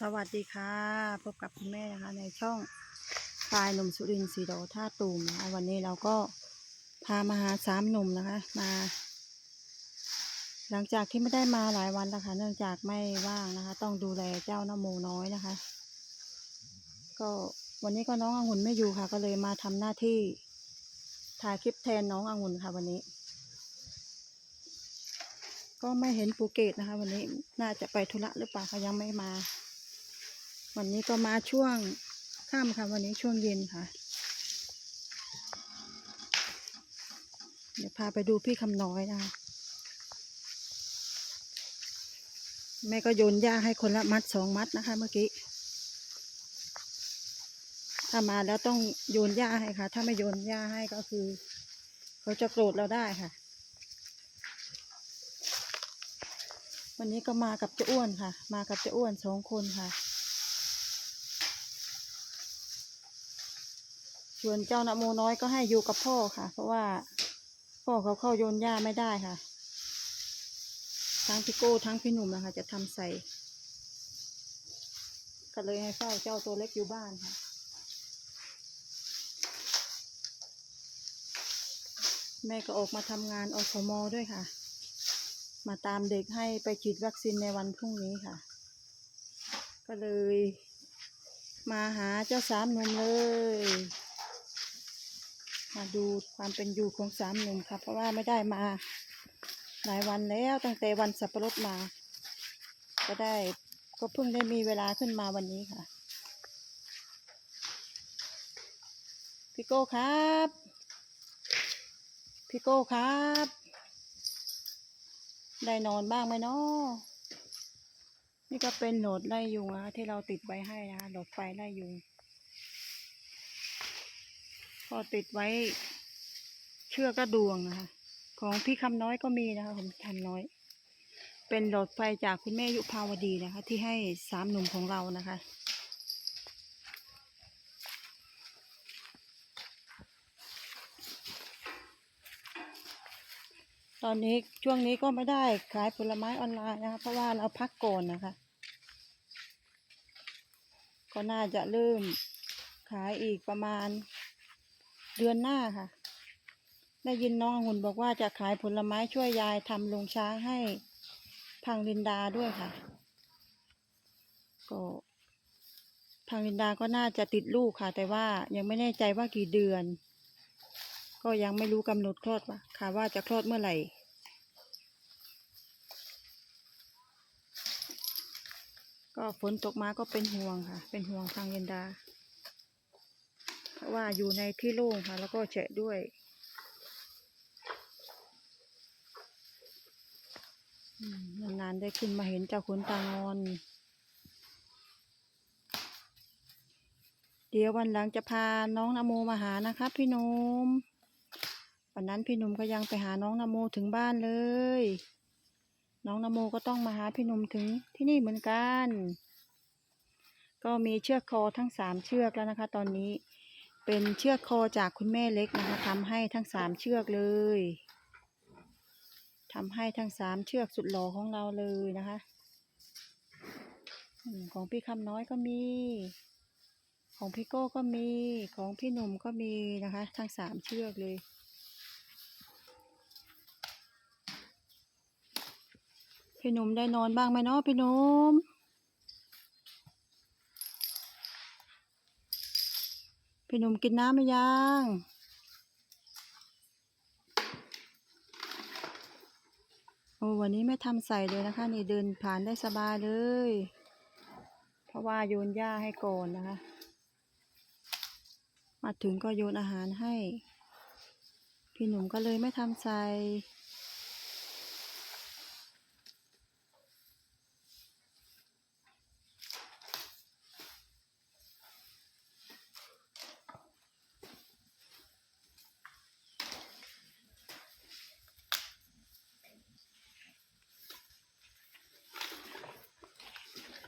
สวัสดีค่ะ พบกับคุณแม่นะคะ ในช่องพลายหนุ่มสุรินทร์สีโดท่าตูมนะคะวันนี้เราก็พามาหาสามหนุ่มนะคะมา หลังจากที่ไม่ได้มาหลายวันแล้วค่ะเนื่องจากไม่ว่างนะคะ ต้องดูแลเจ้านโมน้อยนะคะ ก็วันนี้ก็น้ององุ่นไม่อยู่ค่ะ ก็เลยมาทำหน้าที่ถ่ายคลิปแทนน้ององุ่นค่ะ วันนี้ ก็ไม่เห็นปูเกตนะคะ วันนี้น่าจะไปธุระหรือเปล่าเขายังไม่มา วันนี้ก็มาช่วงค่ำค่ะวันนี้ช่วงเย็นค่ะ เดี๋ยวพาไปดูพี่คำน้อยนะแม่ก็โยนหญ้าให้คนละมัดสองมัดนะคะ เมื่อกี้ ถ้ามาแล้วต้องโยนหญ้าให้ค่ะ ถ้าไม่โยนหญ้าให้ก็คือ เขาจะโกรธเราได้ค่ะ วันนี้ก็มากับเจ้าอ้วนค่ะ มากับเจ้าอ้วนสองคนค่ะ ส่วนเจ้านโมน้อยก็ให้อยู่กับพ่อค่ะ เพราะว่าพ่อเขาเข้าโยนหญ้าไม่ได้ค่ะ ทั้งพี่โก้ทั้งพี่หนุ่มนะคะ จะทำใส่ก็เลยให้เฝ้าเจ้าตัวเล็กอยู่บ้านค่ะ แม่ก็ออกมาทำงานอสมด้วยค่ะ มาตามเด็กให้ไปฉีดวัคซีนในวันพรุ่งนี้ค่ะ ก็เลย มาหาเจ้าสามหนุ่มเลย มาดูความเป็นอยู่ของสามหนุ่มค่ะ เพราะว่าไม่ได้มาหลายวันแล้วตั้งแต่วันสับปะรดมา ก็ได้ก็เพิ่งได้มีเวลาขึ้นมาวันนี้ค่ะ พี่โก้ครับ พี่โก้ครับ ได้นอนบ้างไหมเนาะนี่ก็เป็นโหนดไล่ยุงนะที่เราติดไว้ให้นะคะหลดไฟไล่ยุง ก็ติดไว้เชือกกระดวงนะคะ ของพี่คำน้อยก็มีนะคะของคำน้อย เป็นหลอดไฟจากคุณแม่ยุพาวดีนะคะ ที่ให้สามหนุ่มของเรานะคะตอนนี้ช่วงนี้ก็ไม่ได้ขายผลไม้ออนไลน์นะคะเพราะว่าเราพักก่อนนะคะ ก็น่าจะเริ่มขายอีกประมาณ เดือนหน้าค่ะ ได้ยินน้ององุ่นบอกว่าจะขายผลไม้ช่วยยายทำลงช้างให้พังลินดาด้วยค่ะ ก็พังลินดาก็น่าจะติดลูกค่ะ แต่ว่ายังไม่แน่ใจว่ากี่เดือน ก็ยังไม่รู้กำหนดคลอดว่าค่ะว่าจะคลอดเมื่อไหร่ก็ฝนตกมาก็เป็นห่วงค่ะ เป็นห่วงทางเยนดา ว่าอยู่ในที่โล่งค่ะ แล้วก็แฉะด้วยนานๆได้ขึ้นมาเห็นเจ้าขนตางอน เดี๋ยววันหลังจะพาน้องนโมมาหานะครับพี่นุ่มวันนั้นพี่นุ่มก็ยังไปหาน้องนโมถึงบ้านเลย น้องนโมก็ต้องมาหาพี่นุ่มถึงที่นี่เหมือนกัน ก็มีเชือกคอทั้งสามเชือกแล้วนะคะ ตอนนี้ เป็นเชือกคอจากคุณแม่เล็กนะคะทำให้ทั้งสามเชือกเลยทำให้ทั้งสามเชือกสุดหล่อของเราเลยนะคะของพี่คำน้อยก็มี ของพี่โก้ก็มี ของพี่หนุ่มก็มีนะคะ ทั้งสามเชือกเลย พี่หนุ่มได้นอนบ้างไหมเนาะพี่หนุ่ม พี่หนุ่มกินน้ำไหมยังโอ้วันนี้ไม่ทำใส่เลยนะคะ นี่เดินผ่านได้สบายเลย เพราะว่าโยนหญ้าให้ก่อนนะคะ มาถึงก็โยนอาหารให้ พี่หนุ่มก็เลยไม่ทำใส่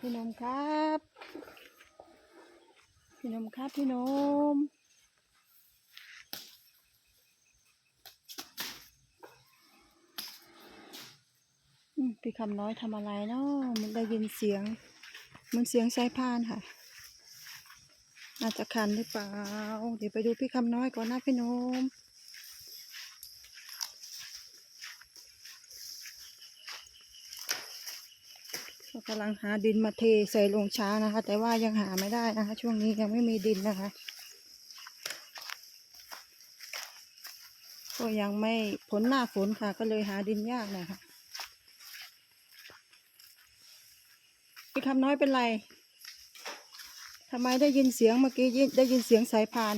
พี่นุ่มครับ พี่นุ่มครับพี่นุ่มพี่คำน้อยทำอะไรเนาะมันได้ยินเสียง มันเสียงสายพานค่ะน่าจะคันหรือเปล่า เดี๋ยวไปดูพี่คำน้อยก่อนนะพี่หนม กำลังหาดินมาเทใส่ลงช้านะคะ แต่ว่ายังหาไม่ได้นะคะ ช่วงนี้ยังไม่มีดินนะคะ ก็ยังไม่ผลหน้าฝนค่ะ ก็เลยหาดินยากหน่อยค่ะพี่คำน้อยเป็นไรทำไมได้ยินเสียงเมื่อกี้ได้ยินเสียงสายพาน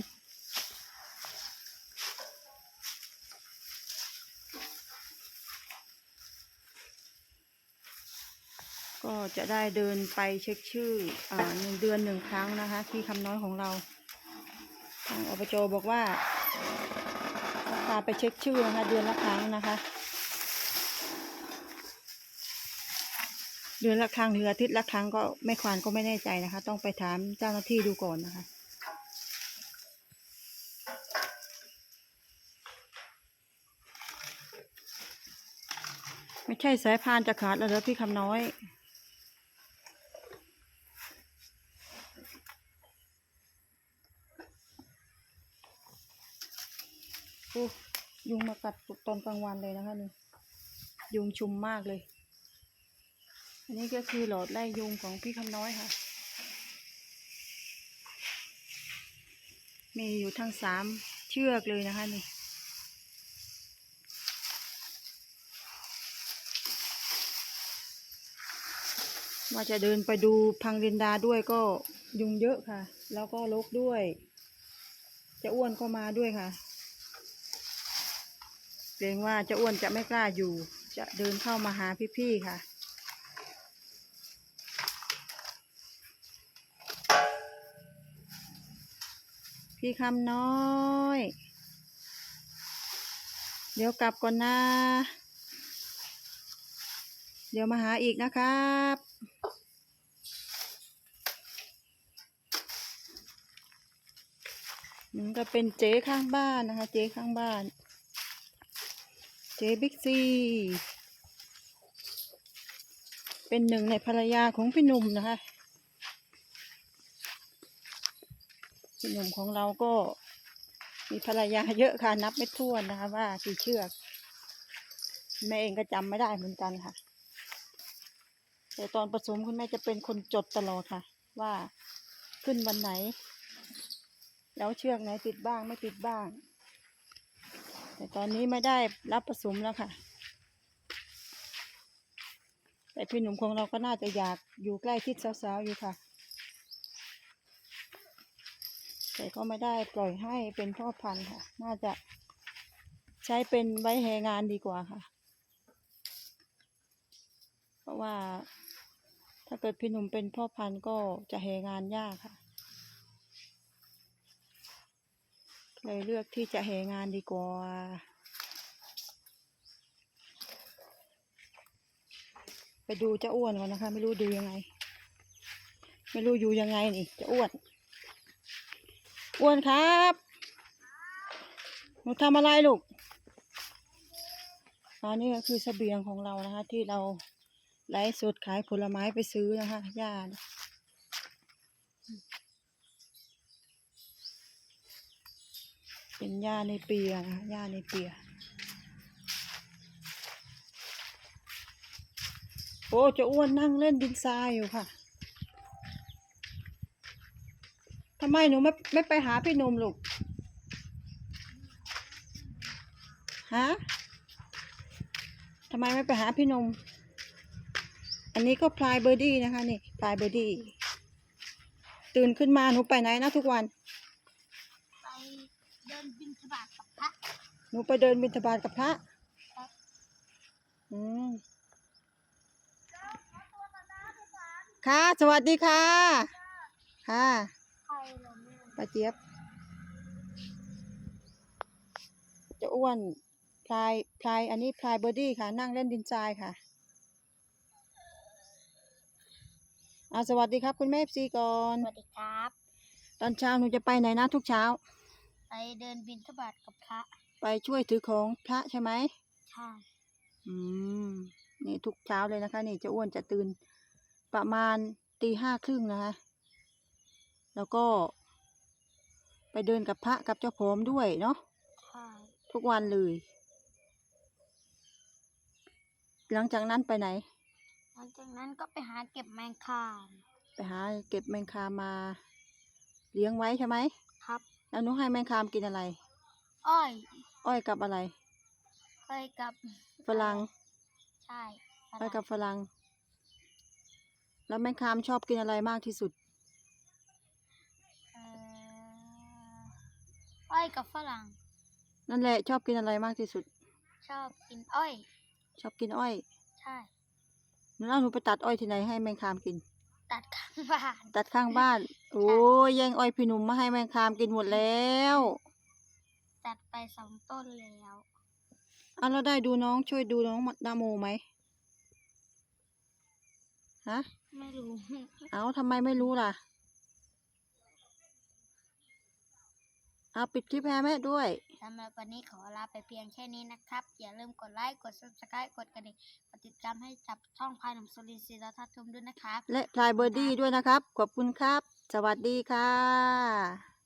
ก็จะได้เดินไปเช็คชื่ออ่าหนึ่งเดือนหนึ่งครั้งนะคะ ที่คำน้อยของเราทางอบจบอกว่าพาไปเช็คชื่อนะคะ เดือนละครั้งนะคะ เดือนละครั้งหรืออาทิตย์ละครั้งก็ไม่ควานก็ไม่แน่ใจนะคะ ต้องไปถามเจ้าหน้าที่ดูก่อนนะคะไม่ใช่สายพานจะขาดแล้วเหรอพี่คำน้อย อ้ยุงมากัดตอนกลางวันเลยนะคะนี่ ยุงชุมมากเลย อันนี้ก็คือหลอดไล่ยุงของพี่คำน้อยค่ะ มีอยู่ทั้งสามเชือกเลยนะคะนี่ว่าจะเดินไปดูพังเรนดาด้วยก็ยุงเยอะค่ะ แล้วก็ลกด้วย จะอ้วนก็มาด้วยค่ะ เกรงว่าเจะอ้วนจะไม่กล้าอยู่ จะเดินเข้ามาหาพี่ๆค่ะ พี่คำน้อย เดี๋ยวกลับก่อนนะ เดี๋ยวมาหาอีกนะครับนี่ก็เป็นเจ๊ข้างบ้านนะคะ เจ๊ข้างบ้าน เจบิ๊กซี เป็นหนึ่งในภรรยาของพี่หนุ่มนะคะ พี่หนุ่มของเราก็มีภรรยาเยอะค่ะ นับไม่ถ้วนนะคะ ว่ากี่เชือก แม่เองก็จำไม่ได้เหมือนกันค่ะ แต่ตอนผสมคุณแม่จะเป็นคนจดตลอดค่ะ ว่าขึ้นวันไหน แล้วเชือกไหนติดบ้างไม่ติดบ้าง แต่ตอนนี้ไม่ได้รับผสมแล้วค่ะ แต่พี่หนุ่มของเราก็น่าจะอยากอยู่ใกล้ทิศสาวๆอยู่ค่ะ แต่ก็ไม่ได้ปล่อยให้เป็นพ่อพันธุ์ค่ะ น่าจะใช้เป็นไว้แหงานดีกว่าค่ะ เพราะว่าถ้าเกิดพี่หนุ่มเป็นพ่อพันธุ์ก็จะแหงานยากค่ะ เลยเลือกที่จะแหงานดีกว่า ไปดูเจะอ้วนก่อนนะคะ ไม่รู้ดูยังไง ไม่รู้อยู่ยังไงนี่เจะอ้วน อ้วนครับหนูทำอะไรลูกอันนี้ก็คือเสบียงของเรานะคะ ที่เราไลฟ์สดขายผลไม้ไปซื้อนะคะย่านะ เป็นหญ้าในเปียนะหญ้าในเปีย โอ้จะอ้วนนั่งเล่นดินทรายอยู่ค่ะทำไมหนูไม่ไม่ไปหาพี่นมลูก ฮะทำไมไม่ไปหาพี่นม อันนี้ก็พลายเบอร์ดี้นะคะนี่พลายเบอร์ดี้ ตื่นขึ้นมาหนูไปไหนนะทุกวัน ไปเดินบินทบาทกับพระ หนูไปเดินบิณฑบาตกับพระครับอืมค่ะสวัสดีค่ะ ค่ะใครเราไม่รู้ป้าเจี๊ยบเจะอ้วนพลายพลายอันนี้พลายเบอร์ดี้ค่ะ นั่งเล่นดินทรายค่ะอาสวัสดีครับ คุณแม่ซีก่อน สวัสดีครับ ตอนเช้าหนูจะไปไหนนะทุกเช้า ไปเดินบินทบาทกับพระ ไปช่วยถือของพระใช่ไหมใช่อืมนี่ทุกเช้าเลยนะคะ นี่เจะอ้วนจะตื่น ประมาณตีห้าครึ่งนะคะ แล้วก็ ไปเดินกับพระกับเจ้าผมด้วยเนาะใช่ทุกวันเลย หลังจากนั้นไปไหน หลังจากนั้นก็ไปหาเก็บแมงคามไปหาเก็บแมงคามมา เลี้ยงไว้ใช่ไหมครับ แล้วหนุให้แมงคามกินอะไร อ้อย อ้อยกับอะไร อ้อยกับฝรั่งใช่ฝอ้อยรั่งกับฝรั่งแล้วแมงคามชอบกินอะไรมากที่สุดเอ่ออ้อยกับฝรั่ง นั่นแหละชอบกินอะไรมากที่สุด ชอบกินอ้อย ชอบกินอ้อย ใช่แล้วหนูไปตัดอ้อยที่ไหนให้แมงคามกิน ตัดข้างบ้าน ตัดข้างบ้าน โอ้ยแย่งอ้อยพี่หนุ่มมาให้แมงคามกินหมดแล้ว ตัดไปสองต้นแล้วเอาเราได้ดูน้องช่วยดูน้องนาโมไหมฮะไม่รู้ เอาทำไมไม่รู้ล่ะเอาปิดคลิปแพ้แม่ด้วยสำหรับวันนี้ขอลาไปเพียงแค่นี้นะครับ อย่าลืมกดไลค์กด subscribe กดกระดิ่งกดติดตามให้จับช่องพายหนุ่มสุรินทร์ศิลทัศน์ทุมด้วยนะครับ และพลายเบอร์ดี้ด้วยนะครับ ขอบคุณครับ สวัสดีค่ะ